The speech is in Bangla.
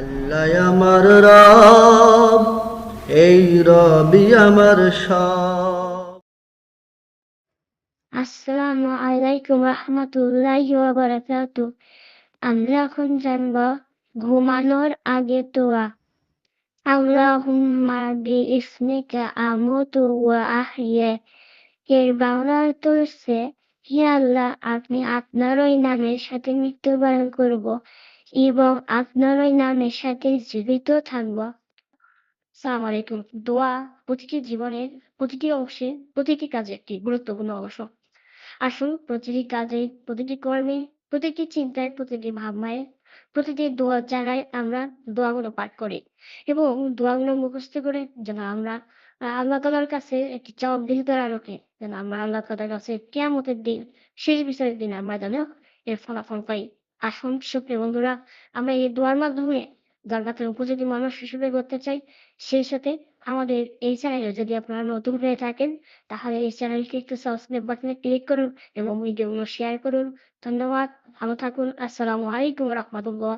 আল্লাহ আমার রব, এই রবি আমার আসসালামু আলাইকুম আমরা এখন জানব ঘুমানোর আগে আমুতু ওয়া এর বাংলা অর্থ হচ্ছে, হে আল্লাহ আপনি নামের সাথে মৃত্যুবরণ করব। এবং আপনার ওই নামের সাথে জীবিত থাকব। সালাম আলাইকুম। দোয়া প্রতিটি জীবনের প্রতিটি অংশে, প্রতিটি কাজে একটি গুরুত্বপূর্ণ অংশ। আসুন প্রতিটি কাজে, প্রতিটি কর্মে, প্রতিটি চিন্তায়, প্রতিটি ভাবনায়, প্রতিটি দোয়া জায়গায় আমরা দোয়াগুলো পাঠ করি এবং দোয়াগুলো মুখস্থ করে যেন আমরা, আল্লাহ তালার কাছে একটি জবাবদিহিতার আলোকে যেন আমরা আল্লাহ তালার কাছে কেয়ামতের দিন শেষ বিচারের দিন আমরা যেন এর ফলাফল পাই। আসুন সুপ্রিয় বন্ধুরা, আমরা এই দোয়ার মাধ্যমে জান্নাতের উপযোগী মানুষ হিসেবে করতে চাই, সেই সাথে আমাদের এই চ্যানেলে যদি আপনারা নতুন হয়ে থাকেন, তাহলে এই চ্যানেলটি একটু সাবস্ক্রাইব বাটনে ক্লিক করুন এবং ভিডিওগুলো শেয়ার করুন। ধন্যবাদ, ভালো থাকুন, আসসালামু আলাইকুম রহমতুল্লাহ।